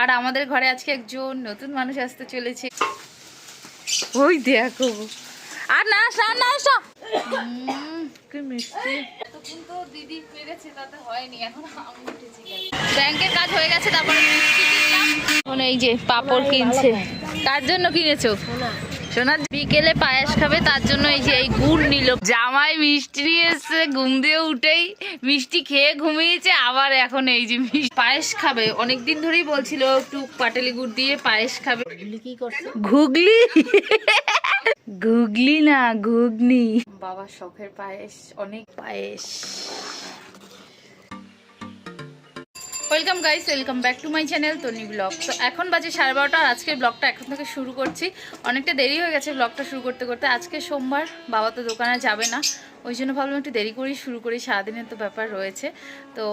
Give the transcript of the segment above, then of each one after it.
আর আমাদের ঘরে আজকে একজন নতুন মানুষ আসতে চলেছে। ওই দেখো। আর না আসা না আসা। উম, কি মিষ্টি। এতক্ষণ তো দিদি পেরেছে তাতে হয়নি এখন আমি উঠেছি ব্যাংকের কাজ হয়ে গেছে তারপরে কিনলাম। এই যে পাপড় কিনছে। কার জন্য কিনেছো? সোনা বিকেলে পায়েস খাবে তার জন্য এই যে এই গুড় নিল। জামাই মিষ্টি নিয়ে এসছে ঘুম দিয়ে উঠেই মিষ্টি খেয়ে ঘুমিয়েছে আবার এখন এই যে মিষ্টি পায়েস খাবে। অনেক দিন ধরেই বলছিল একটু পাটালি গুড় দিয়ে পায়েস খাবে। কি করছ? ঘুগলি? ঘুগলি না ঘুগনি। বাবা শখের পায়েস অনেক পায়েস। Welcome guys, welcome back to my channel Toni blog. তো এখন বাজে সাড়ে বারোটা আজকের ব্লগটা এখন থেকে শুরু করছি। অনেকটা দেরি হয়ে গেছে ব্লগটা শুরু করতে করতে। আজকে সোমবার, বাবা তো দোকানে যাবে না, ওই জন্য ভাবলাম একটু দেরি করেই শুরু করি, সারাদিনের তো ব্যাপার রয়েছে। তো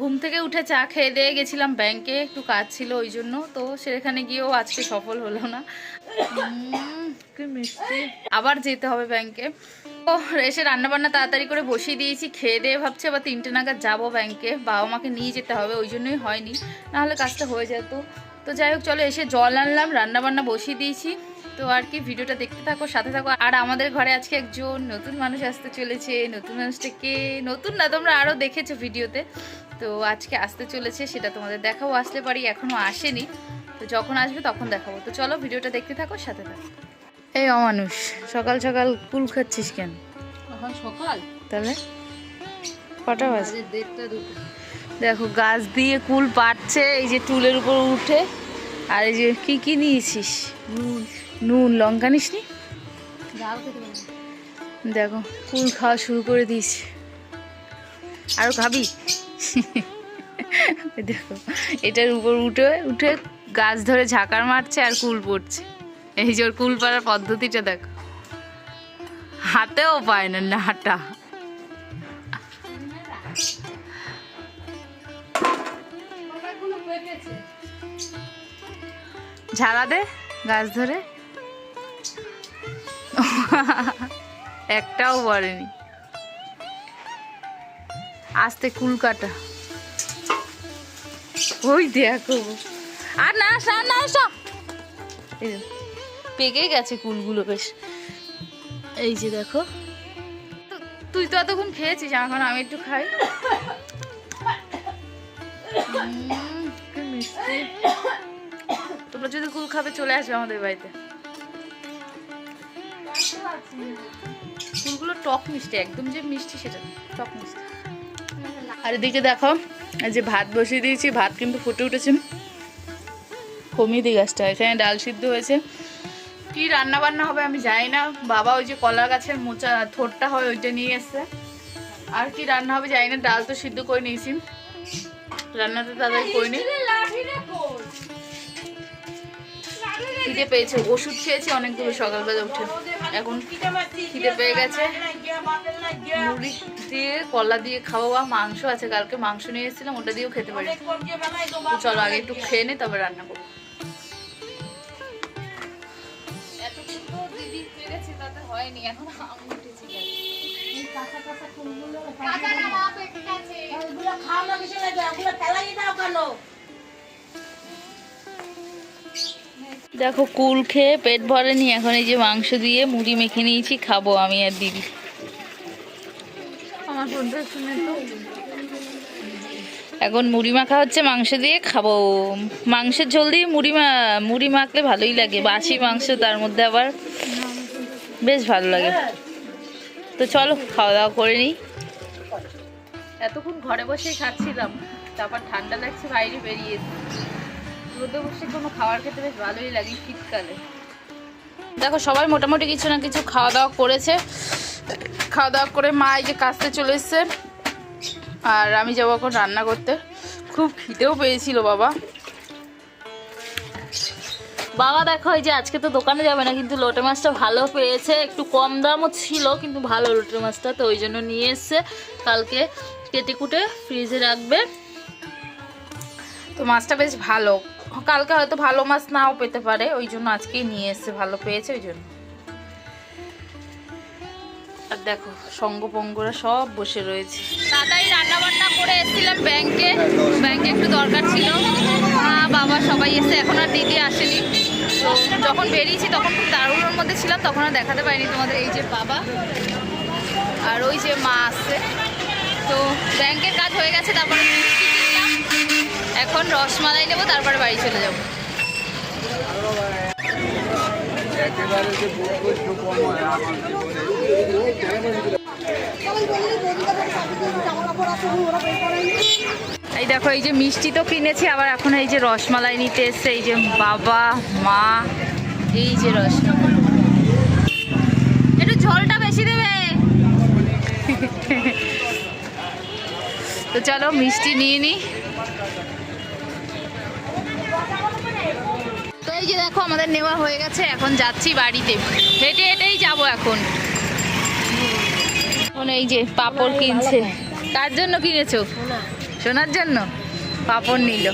ঘুম থেকে উঠে চা খেয়ে দিয়ে গেছিলাম ব্যাংকে, একটু কাজ ছিল ওই জন্য। তো সেখানে গিয়েও আজকে সফল হলো না। আবার যেতে হবে ব্যাংকে। ও এসে রান্নাবান্না তাড়াতাড়ি করে বসিয়ে দিয়েছি, খেয়ে দিয়ে ভাবছি আবার তিনটে নাগাদ যাব ব্যাংকে। বাবা মাকে নিয়ে যেতে হবে, ওই জন্যই হয়নি, নাহলে কাজটা হয়ে যেত। তো যাই হোক, চলো এসে জল আনলাম, রান্নাবান্না বসিয়ে দিয়েছি। তো আর কি, ভিডিওটা দেখতে থাকো, সাথে থাকো। আর আমাদের ঘরে আজকে একজন নতুন মানুষ আসতে চলেছে, নতুন মানুষটাকে, নতুন না, তোমরা আরও দেখেছ ভিডিওতে। তো আজকে আসতে চলেছে, সেটা তোমাদের দেখাও আসতে পারি এখনও আসেনি। তো যখন আসবে তখন দেখাবো। তো চলো ভিডিওটা দেখতে থাকো সাথে থাকো। এই অমানুষ সকাল সকাল কুল খাচ্ছিস কেন? এখন সকাল? তাহলে? কটা বাজে? দেড়টা দুটো। দেখো গাছ দিয়ে কুল পাচ্ছে এই যে টুলের উপর উঠে আর এই যে কি কি নিয়েছিস? নুন। নুন লঙ্কা খেতে পারি দেখো কুল খাওয়া শুরু করে দিয়েছে আরও খাবি? দেখো এটার উপর উঠে উঠে গাছ ধরে ঝাঁকার মারছে আর কুল পড়ছে। এই যে ওর কুল পাড়ার পদ্ধতিটা দেখো। হাতেও পায় না নাটা। ঝাড়া দে গাছ ধরে। একটাও পড়েনি। আস্তে কুল কাটা। ওই দেখো। আর না আসা আর না আসা। পেকে গেছে কুলগুলো বেশ। এই যে দেখো। তুই তো এতক্ষণ খেয়েছিস এখন আমি একটু খাই। মিষ্টি। তোমরা যদি কুল খাবে চলে আসবে আমাদের বাড়িতে। ফুলগুলো টক মিষ্টি একদম যে মিষ্টি সেটা টক মিষ্টি। আর এদিকে দেখো এই যে ভাত বসিয়ে দিয়েছি ভাত কিন্তু ফুটে উঠেছে। কমিয়ে দিই গাছটা। এখানে ডাল সিদ্ধ হয়েছে। কি রান্না বান্না হবে আমি জানি না। বাবা ওই যে কলা গাছের মোচা থোরটা হয় ওইটা নিয়ে এসছে। আর কি রান্না হবে জানি না, ডাল তো সিদ্ধ করে নিয়েছি। রান্না তো তাড়াতাড়ি করে নিই খিদে পেয়েছে, ওষুধ খেয়েছি অনেকগুলো সকালবেলা উঠে। এখন খিদে পেয়ে গেছে। মুড়ি দিয়ে, কলা দিয়ে খাওয়া মাংস আছে, কালকে মাংস নিয়ে এসেছিলাম, ওটা দিয়েও খেতে পারি চলো আগে একটু খেয়ে নে তবে রান্না করব। হয়নি এখন আমি উঠেছি। কাঁচা কাঁচা ফুলগুলো ওইগুলো খাও না বেশি লাগে? ওগুলো ফেলাই দাও কেন? দেখো কুল খেয়ে পেট ভরেনি এখন এই যে মাংস দিয়ে মুড়ি মেখে নিয়েছি খাব আমি আর দিদি। এখন মুড়ি মাখা হচ্ছে মাংস দিয়ে খাব। মাংসের ঝোল দিয়ে মুড়ি মা মুড়ি মাখলে ভালোই লাগে বাসি মাংস তার মধ্যে আবার। বেশ ভালো লাগে। তো চলো খাওয়া দাওয়া করে নিই। এতক্ষণ ঘরে বসেই খাচ্ছিলাম তারপর ঠান্ডা লাগছে বাইরে বেরিয়ে রোদে বসে কোনো খাবার খেতে বেশ ভালোই লাগে শীতকালে। দেখো সবাই মোটামুটি কিছু না কিছু খাওয়া দাওয়া করেছে। খাওয়া দাওয়া করে মা এই যে কাজতে চলে এসছে। আর আমি যাব এখন রান্না করতে। খুব খিদেও পেয়েছিল বাবা। বাবা, দেখো এই যে আজকে তো দোকানে যাবে না, কিন্তু লোটে মাছটা ভালো পেয়েছে। একটু কম দামও ছিল, কিন্তু ভালো লোটে মাছটা, তো ওই জন্য নিয়ে এসছে। কালকে কেটে কুটে ফ্রিজে রাখবে। তো মাছটা বেশ ভালো। কালকে হয়তো ভালো মাছ নাও পেতে পারে, ওই জন্য আজকেই নিয়ে এসছে, ভালো পেয়েছে ওই জন্য। আর দেখো, সঙ্গপঙ্গরা সব বসে রয়েছে। তাড়াতাড়ি রান্না বান্না করে এসেছিলাম ব্যাংকে। ব্যাংকে একটু দরকার ছিল। মা, বাবা সবাই এসে এখন আর দিদি আসেনি। যখন বেরিয়েছি তখন খুব দারুণের মধ্যে ছিলাম তখন আর দেখাতে পারিনি তোমাদের এই যে বাবা আর ওই যে মা আসছে তো ব্যাংকের কাজ হয়ে গেছে তারপরে এখন রসমালাই নেব তারপরে বাড়ি চলে যাব একেবারে এই দেখো, এই যে মিষ্টি তো কিনেছি, আবার এখন এই যে রসমালাই নিতে এসছে, এই যে বাবা, মা, এই যে রসমালাই। একটু ঝোলটা বেশি দেবে। তো চলো, মিষ্টি নিয়ে নি। তো এই যে দেখো, আমাদের নেওয়া হয়ে গেছে, এখন যাচ্ছি বাড়িতে। হেঁটে হেঁটেই যাব এখন। এখন এই যে পাপড় কিনছে। কার জন্য কিনেছো? শোনার জন্য পাপড় নিল।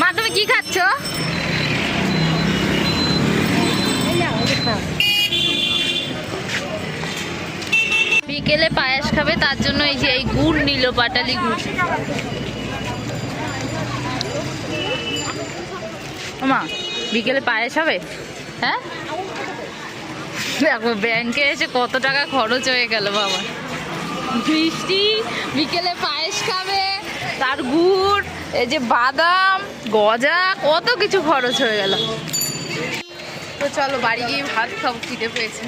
মা, তুমি কি খাচ্ছ? বিকেলে পায়েস খাবে, তার জন্য এই যে এই গুড় নিল পাটালি গুড়। মা বিকেলে পায়েস হবে? হ্যাঁ? দেখো, ব্যাংকে এসে কত টাকা খরচ হয়ে গেল, বাবা। মিষ্টি বিকেলে পায়েস খাবে, তার গুড়, এই যে বাদাম, গজা, কত কিছু খরচ হয়ে গেল। তো চলো বাড়ি গিয়ে ভাত খাব, খিদে পেয়েছে।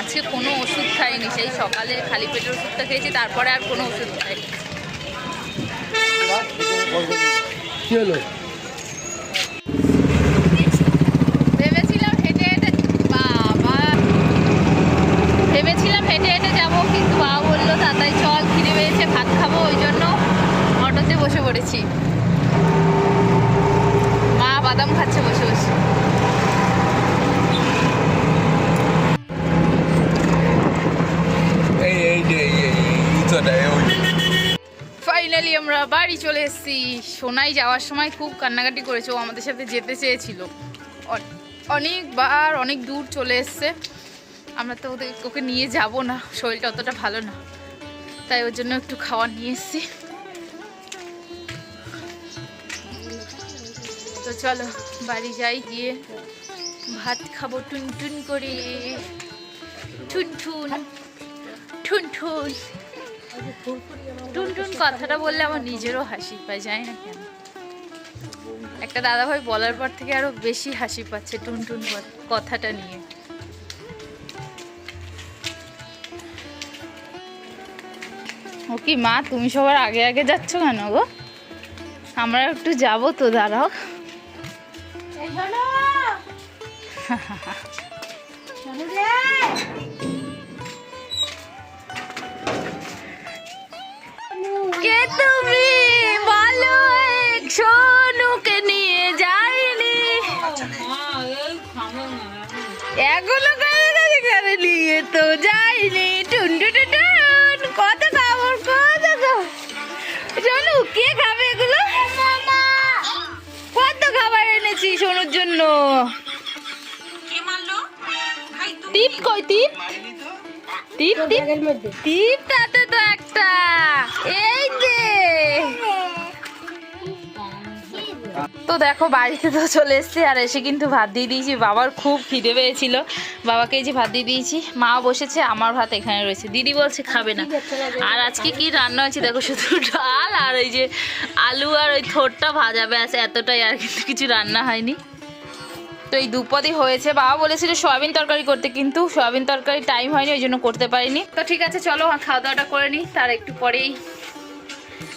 আজকে কোনো ওষুধ খাইনি, সেই সকালে খালি পেটের ওষুধটা খেয়েছি, তারপরে আর কোনো ওষুধ খাইনি কি হলো ভেবেছিলাম হেঁটে হেঁটে বাবা ভেবেছিলাম হেঁটে হেঁটে যাব কিন্তু বাবা বলল তাড়াতাড়ি চল খিদে পেয়েছে ভাত খাব ওই জন্য অটোতে বসে পড়েছি। মা বাদাম খাচ্ছে বসে বসে। ফাইনালি আমরা বাড়ি চলে এসেছি। সোনাই যাওয়ার সময় খুব কান্নাকাটি করেছে ও আমাদের সাথে যেতে চেয়েছিল। অনেকবার অনেক দূর চলে এসছে। আমরা তো ওদের ওকে নিয়ে যাব না শরীরটা অতটা ভালো না। তাই ওর জন্য একটু খাওয়া নিয়ে এসেছি। তো চলো, বাড়ি যাই, গিয়ে ভাত খাব টুন টুন করে। ঠুন ঠুন ঠুন টুনটুন কথাটা বললে আমার নিজেরও হাসি পায়, জানি না কেন। একটা দাদাভাই বলার পর থেকে আরও বেশি হাসি পাচ্ছে টুনটুন ক- কথাটা নিয়ে। ও কি মা তুমি সবার আগে আগে যাচ্ছ কেন গো? আমরা একটু যাব তো দাঁড়াও। কে তুমি? সোনুকে নিয়ে যাইনি। কাছে নিয়ে তো যাইনি। টুন টুন টুন টুন। কত সোনু কে খাবে এগুলো? কত খাবার এনেছি সোনুর জন্য? টিপ কই টিপ? টিপ টিপ? টিপ তাতে তো একটা। এই তো দেখো, বাড়িতে তো চলে এসেছি আর এসে কিন্তু ভাত দিয়ে দিয়েছি। বাবার খুব খিদে পেয়েছিল। বাবাকে এই যে ভাত দিয়ে দিয়েছি। মা বসেছে, আমার ভাত এখানে রয়েছে। দিদি বলছে খাবে না। আর আজকে কি রান্না হয়েছে? দেখো, শুধু ডাল আর ওই যে আলু আর ওই থোরটা ভাজা। ব্যাস, এতটাই আর কিন্তু কিছু রান্না হয়নি। তো এই দুপদই হয়েছে। বাবা বলেছিল সয়াবিন তরকারি করতে, কিন্তু সয়াবিন তরকারি টাইম হয়নি, ওই জন্য করতে পারিনি। তো ঠিক আছে, চলো খাওয়া দাওয়াটা করে নিই। তার একটু পরেই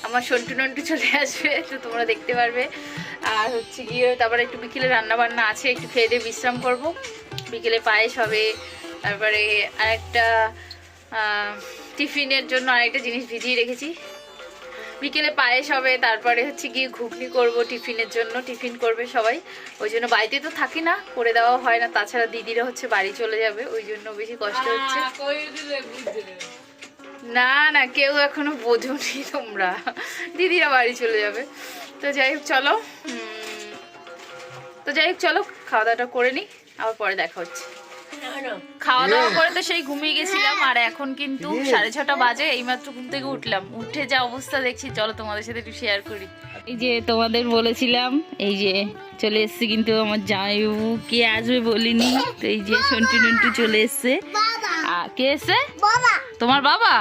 আমার সন্টু নন্টু চলে আসবে, তো তোমরা দেখতে পারবে। আর হচ্ছে গিয়ে তারপরে একটু বিকেলে রান্না বান্না আছে একটু খেয়ে দিয়ে বিশ্রাম করব। বিকেলে পায়েস হবে তারপরে আরেকটা টিফিনের জন্য আরেকটা জিনিস ভিজিয়ে রেখেছি। বিকেলে পায়েস হবে তারপরে হচ্ছে গিয়ে ঘুগনি করব টিফিনের জন্য টিফিন করবে সবাই। ওই জন্য বাড়িতে তো থাকি না করে দেওয়া হয় না তাছাড়া দিদিরা হচ্ছে বাড়ি চলে যাবে ওই জন্য বেশি কষ্ট হচ্ছে। না না কেউ এখনও বোঝোনি তোমরা। দিদিরা বাড়ি চলে যাবে। তো যাই হোক চলো। তো যাই হোক চলো খাওয়া দাওয়াটা করে নিই আবার পরে দেখা হচ্ছে। খাওয়া দাওয়া করে তো সেই ঘুমিয়ে গেছিলাম আর এখন কিন্তু সাড়ে ছটা বাজে এইমাত্র ঘুম থেকে উঠলাম। উঠে যা অবস্থা দেখছি চলো তোমাদের সাথে একটু শেয়ার করি। এই যে তোমাদের বলেছিলাম এই যে চলে এসছে কিন্তু আমার জামাইবাবু। কে আসবে বলিনি। তো এই যে সন্টু নন্টু চলে এসছে। কে এসছে? তোমার বাবা?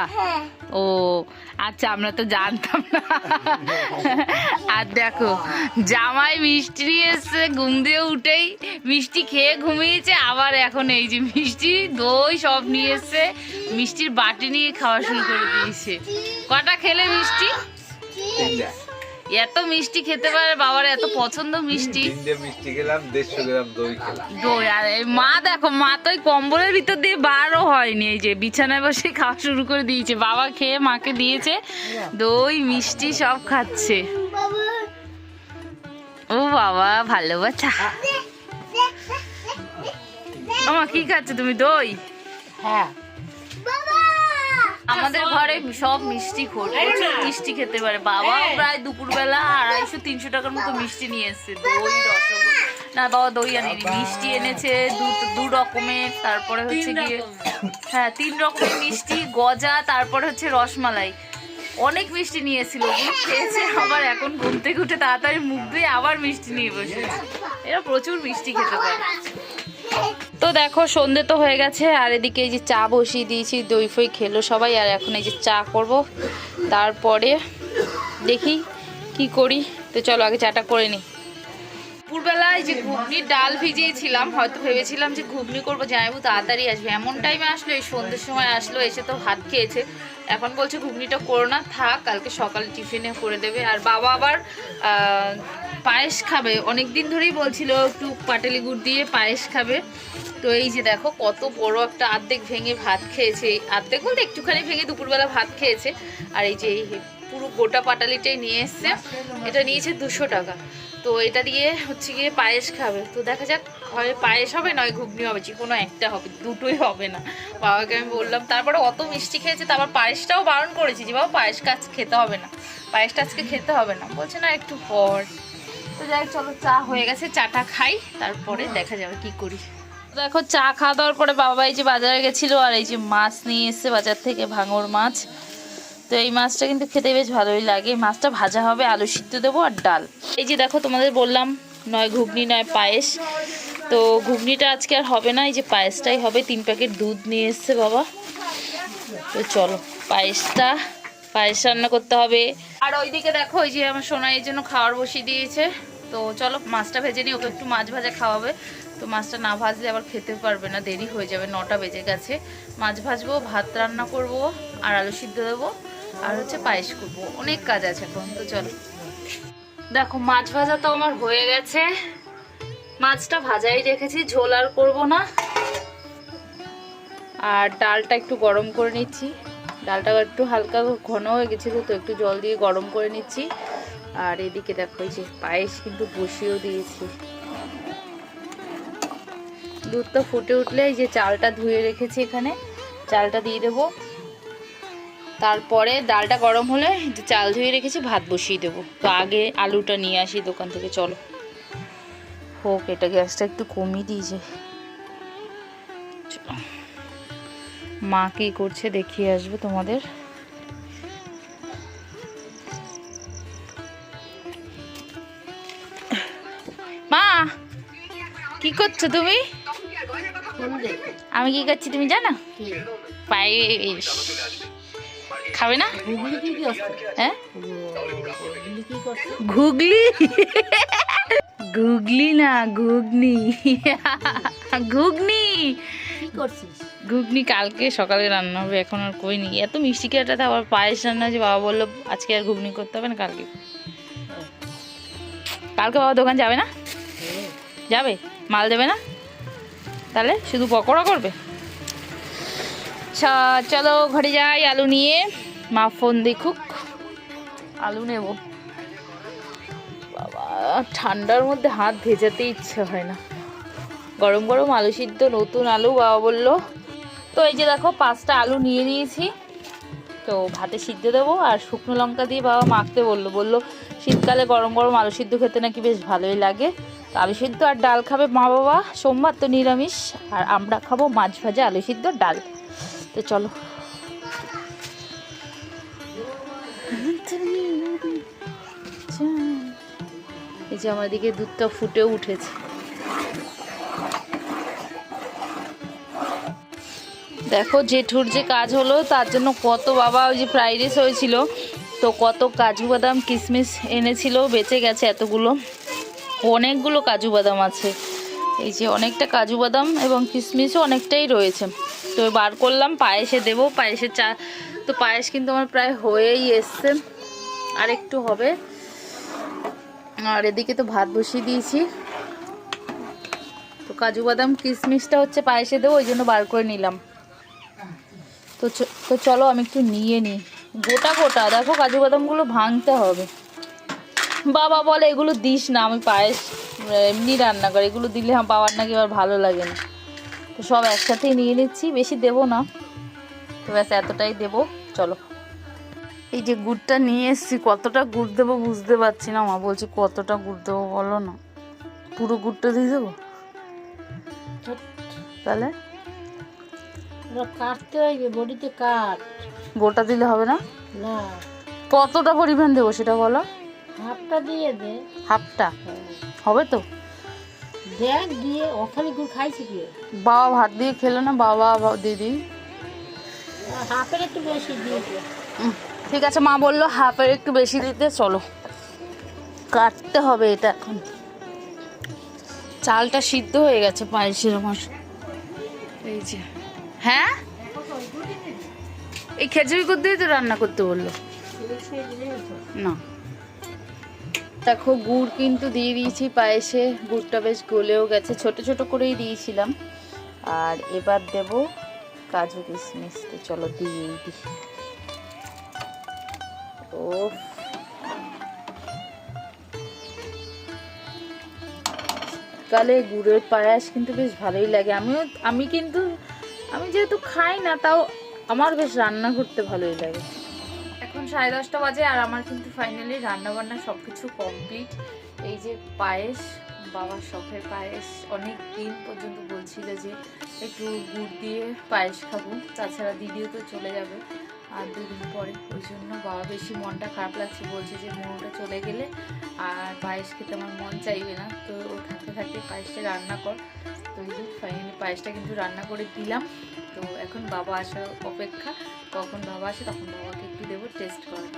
ও আচ্ছা আমরা তো জানতাম না। আর দেখো জামাই মিষ্টি নিয়ে এসছে ঘুম দিয়ে উঠেই মিষ্টি খেয়ে ঘুমিয়েছে আবার এখন এই যে মিষ্টি দই সব নিয়ে এসছে মিষ্টির বাটি নিয়ে খাওয়া শুরু করে দিয়েছে। কটা খেলে মিষ্টি? এত মিষ্টি খেতে পারে বাবার এত পছন্দ মিষ্টি। তিনটে মিষ্টি খেলাম দেড়শো গ্রাম দই খেলাম। দই আর এই মা দেখো মা তো ওই কম্বলের ভিতর দিয়ে বারও হয়নি এই যে বিছানায় বসে খাওয়া শুরু করে দিয়েছে। বাবা খেয়ে মাকে দিয়েছে দই মিষ্টি সব খাচ্ছে। ও বাবা ভালো বাচ্চা মামা কি খাচ্ছে তুমি? দই? হ্যাঁ। আমাদের ঘরে সব মিষ্টি খোর প্রচুর মিষ্টি খেতে পারে। বাবাও প্রায় দুপুরবেলা আড়াইশো তিনশো টাকার মতো মিষ্টি নিয়ে এসছে। দই রসগোল্লা। না বাবা দই আনেনি। মিষ্টি এনেছে দু রকমের। তারপরে হচ্ছে গিয়ে হ্যাঁ তিন রকমের মিষ্টি গজা তারপরে হচ্ছে রসমালাই। অনেক মিষ্টি নিয়ে এসেছিল। খেয়েছে আবার এখন ঘুম থেকে উঠে তাড়াতাড়ি মুখ ধুয়ে আবার মিষ্টি নিয়ে বসে এরা প্রচুর মিষ্টি খেতে পারে। দেখো, সন্ধে তো হয়ে গেছে, আর এদিকে এই যে চা বসিয়ে দিয়েছি, দই ফই খেলো সবাই, আর এখন এই যে চা করব। তারপরে দেখি কি করি। তো চলো, আগে চাটা করে নিই দুপুরবেলায় যে ঘুগনির ডাল ভিজিয়েছিলাম, হয়তো ভেবেছিলাম যে ঘুগনি করব জামাইবু তাড়াতাড়ি আসবে। এমন টাইমে আসলো, এই সন্ধ্যের সময় আসলো, এসে তো ভাত খেয়েছে। এখন বলছে ঘুগনিটা করো না, থাক, কালকে সকালে টিফিনে করে দেবে। আর বাবা আবার পায়েস খাবে। অনেক দিন ধরেই বলছিল, একটু পাটালি গুড় দিয়ে পায়েস খাবে। তো এই যে দেখো, কত বড় একটা আর্ধেক ভেঙে ভাত খেয়েছে। আর্ধেক বলতে একটুখানি ভেঙে দুপুরবেলা ভাত খেয়েছে। আর এই যে পুরো গোটা পাটালিটাই নিয়ে এসছে, এটা নিয়েছে দুশো টাকা। তো এটা দিয়ে হচ্ছে গিয়ে পায়েস খাবে। তো দেখা যাক, হয় পায়েস হবে নয়, ঘুগনি হবে, যে কোনো একটা হবে, দুটোই হবে না। বাবাকে আমি বললাম, তারপরে অত মিষ্টি খেয়েছে, তারপর পায়েসটাও বারণ করেছি, যে বাবা পায়েস কাজ খেতে হবে না। পায়েসটা আজকে খেতে হবে না। বলছে, না, একটু পর। তো যাই চলো, চা হয়ে গেছে, চাটা খাই, তারপরে দেখা যাবে কি করি। দেখো চা খাওয়া দাওয়ার পরে বাবা এই যে বাজারে গেছিল আর এই যে মাছ নিয়ে এসছে বাজার থেকে, ভাঙর মাছ। তো এই মাছটা কিন্তু খেতে বেশ ভালোই লাগে। মাছটা ভাজা হবে, আলু সিদ্ধ দেবো আর ডাল। এই যে দেখো তোমাদের বললাম, নয় ঘুগনি, নয় পায়েস। তো ঘুগনিটা আজকে আর হবে না, এই যে পায়েসটাই হবে। তিন প্যাকেট দুধ নিয়ে এসছে বাবা। তো চলো, পায়েসটা, পায়েস রান্না করতে হবে। আর ওইদিকে দেখো ওই যে আমার সোনাইয়ের জন্য খাওয়ার বসিয়ে দিয়েছে। তো চলো, মাছটা ভেজে নিই, ওকে একটু মাছ ভাজা খাওয়াবে। তো মাছটা না ভাজলে আবার খেতে পারবে না, দেরি হয়ে যাবে, নটা বেজে গেছে। মাছ ভাজবো, ভাত রান্না করব আর আলু সিদ্ধ দেবো আর হচ্ছে পায়েস করব। অনেক কাজ আছে এখন, তো চলো। দেখো, মাছ ভাজা তো আমার হয়ে গেছে। মাছটা ভাজাই রেখেছি, ঝোল আর করব না। আর ডালটা একটু গরম করে নিচ্ছি। ডালটা একটু হালকা ঘন হয়ে গেছিল, তো একটু জল দিয়ে গরম করে নিচ্ছি। আর এদিকে দেখো যে পায়েস কিন্তু বসিয়েও দিয়েছি। দুধটা ফুটে উঠলে এই যে চালটা ধুয়ে রেখেছি এখানে, চালটা দিয়ে দেবো। তারপরে ডালটা গরম হলে চাল ধুয়ে রেখেছি, ভাত বসিয়ে দেবো। তো আগে আলুটা নিয়ে আসি দোকান থেকে, চলো। হোক, এটা গ্যাসটা একটু কমিয়ে দিয়েছে। মা কি করছে দেখিয়ে আসব তোমাদের। মা, কি করছ তুমি? আমি কি করছি তুমি জানো? পায়েস। খাবে না? হ্যাঁ? ঘুগলি? ঘুগলি না, ঘুগনি। ঘুগনি। ঘুগনি কালকে সকালে রান্না হবে, এখন আর কইনি এত মিষ্টি খেয়াটাতে আবার পায়েস রান্না আছে বাবা বলল আজকে আর ঘুগনি করতে হবে না কালকে। কালকে বাবা দোকান যাবে না? যাবে? মাল দেবে না? তাহলে শুধু পকোড়া করবে? চলো ঘরে যাই, আলু নিয়ে। মা ফোন দেখুক। আলু নেব। বাবা, ঠান্ডার মধ্যে হাত ভেজাতে ইচ্ছে হয় না। গরম গরম আলু সিদ্ধ, নতুন আলু, বাবা বলল। তো এই যে দেখো, পাঁচটা আলু নিয়ে নিয়েছি। তো ভাতে সিদ্ধ দেবো, আর শুকনো লঙ্কা দিয়ে বাবা মাখতে বলল। বলল, শীতকালে গরম গরম আলু সিদ্ধ খেতে নাকি বেশ ভালোই লাগে। আলু সিদ্ধ আর ডাল খাবে মা বাবা। সোমবার তো নিরামিষ, আর আমরা খাব মাছ ভাজা, আলু সিদ্ধ, ডাল। তো চলো। এই যে আমার দিকে দুধটা ফুটে উঠেছে। দেখো, জেঠুর যে কাজ হলো, তার জন্য কত বাবা ওই যে ফ্রাইড রাইস হয়েছিল। তো কত কাজু বাদাম কিশমিশ এনেছিল, বেঁচে গেছে এতগুলো। অনেকগুলো কাজু বাদাম আছে। এই যে অনেকটা কাজু বাদাম এবং কিশমিশও অনেকটাই রয়েছে। তো বার করলাম, পায়েসে দেবো, পায়েসের চা তো পায়েস কিন্তু আমার প্রায় হয়েই এসছে। আর একটু হবে। আর এদিকে তো ভাত বসিয়ে দিয়েছি। তো কাজু বাদাম কিশমিশটা হচ্ছে পায়েসে দেবো, ওই জন্য বার করে নিলাম। তো তো চলো আমি একটু নিয়ে নিই। গোটা গোটা, দেখো কাজু বাদামগুলো ভাঙতে হবে। বাবা বলে এগুলো দিস না আমি পায়েস এমনি রান্না করে। এগুলো দিলে আমার বাবার নাকি আবার ভালো লাগে না। তো সব একসাথেই নিয়ে নিচ্ছি বেশি দেবো না। তো ব্যাস এতটাই দেবো। চলো। এই যে গুড়টা নিয়ে এসেছি কতটা গুড় দেবো বুঝতে পারছি না। মা বলছি কতটা গুড় দেবো বলো না। পুরো গুড়টা দিয়ে দেবো? তাহলে? কাটতে হইবে বডিতে কাট। গোটা দিলে হবে না? না। কতটা পরিমাণ দেবো সেটা বলো? হাফটা দিয়ে দে। হাফটা হবে তো? দেখ দিয়ে ওখানে গুড় খাইছে কি? বাবা ভাত দিয়ে খেলো না বাবা দিদি। হাফের একটু বেশি দিয়ে ঠিক আছে মা বলল হাফের একটু বেশি দিতে চলো। কাটতে হবে এটা এখন। চালটা সিদ্ধ হয়ে গেছে পায়েসের আমার এই যে। হ্যাঁ? এই খেজুরি গুড় দিয়ে তো রান্না করতে বলল। না। দেখো, গুড় কিন্তু দিয়ে দিয়েছি পায়েসে। গুড়টা বেশ গলেও গেছে। ছোট ছোট করেই দিয়েছিলাম। আর এবার দেব কাজু কিশমিশ। তো চলো দিয়েই দিই। ও কালে গুড়ের পায়াস কিন্তু বেশ ভালোই লাগে। আমিও, আমি কিন্তু, আমি যেহেতু খাই না, তাও আমার বেশ রান্না করতে ভালোই লাগে। এখন সাড়ে দশটা বাজে আর আমার কিন্তু ফাইনালি রান্না বান্না সব কিছু কমপ্লিট এই যে পায়েস, বাবার শখের পায়েস, অনেক দিন পর্যন্ত বলছিল যে একটু গুড় দিয়ে পায়েস খাব, তাছাড়া দিদিও তো চলে যাবে আর দুদিন পরে। ওই জন্য বাবা বেশি মনটা খারাপ লাগছে, বলছে যে মনটা চলে গেলে আর পায়েস খেতে আমার মন চাইবে না। তো ও থাকতে থাকতে পায়েসটা রান্না কর। তো ফাইনালি পায়েসটা কিন্তু রান্না করে দিলাম। তো এখন বাবা আসার অপেক্ষা কখন বাবা আসে তখন বাবাকে একটু দেবো টেস্ট করার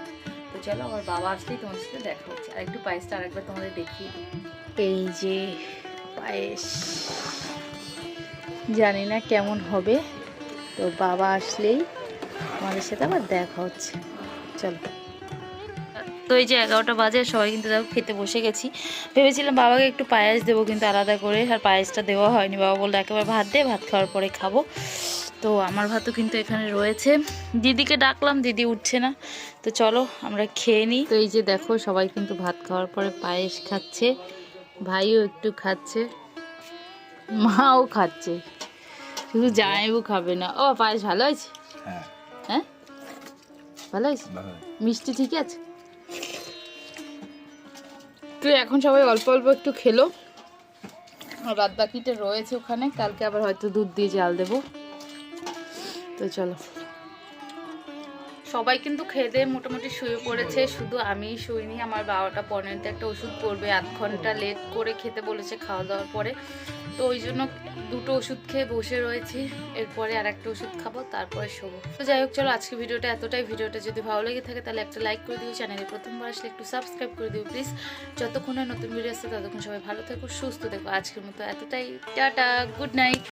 তো চলো আমার বাবা আসলেই তোমার সাথে দেখা হচ্ছে। আর একটু পায়েসটা আরেকবার তোমাদের দেখিয়ে দিই। এই যে পায়েস। জানি না কেমন হবে। তো বাবা আসলেই আমাদের সাথে আবার দেখা হচ্ছে। চলো। তো এই যে এগারোটা বাজে সবাই কিন্তু দেখো খেতে বসে গেছি। ভেবেছিলাম বাবাকে একটু পায়েস দেবো কিন্তু আলাদা করে আর পায়েসটা দেওয়া হয়নি। বাবা বলল একেবারে ভাত দে ভাত খাওয়ার পরে খাব। তো আমার ভাতও কিন্তু এখানে রয়েছে। দিদিকে ডাকলাম দিদি উঠছে না। তো চলো আমরা খেয়ে নিই। তো এই যে দেখো সবাই কিন্তু ভাত খাওয়ার পরে পায়েস খাচ্ছে। ভাইও একটু খাচ্ছে। মাও খাচ্ছে। শুধু জামাইবু খাবে না। ও পায়েস ভালো আছে হ্যাঁ। হ্যাঁ? ভালো আছে মিষ্টি ঠিক আছে? তো এখন সবাই অল্প অল্প একটু খেলো। আর বাদ বাকিটা রয়েছে ওখানে। কালকে আবার হয়তো দুধ দিয়ে জাল দেবো। তো চলো। সবাই কিন্তু খেয়ে মোটামুটি শুয়ে পড়েছে, শুধু আমিই শুইনি, আমার বারোটা পনেরোতে একটা ওষুধ পড়বে, আধ ঘণ্টা লেট করে খেতে বলেছে খাওয়া দাওয়ার পরে। তো ওই জন্য দুটো ওষুধ খেয়ে বসে রয়েছি, এরপরে আর একটা ওষুধ খাব, তারপরে শোবো। তো যাই হোক, চলো আজকে ভিডিওটা এতটাই। ভিডিওটা যদি ভালো লেগে থাকে, তাহলে একটা লাইক করে দিও, চ্যানেলে প্রথমবার আসলে একটু সাবস্ক্রাইব করে দিও প্লিজ যতক্ষণ নতুন ভিডিও আসছে, ততক্ষণ সবাই ভালো থেকো, সুস্থ থেকো। আজকের মতো এতটাই। Tata good night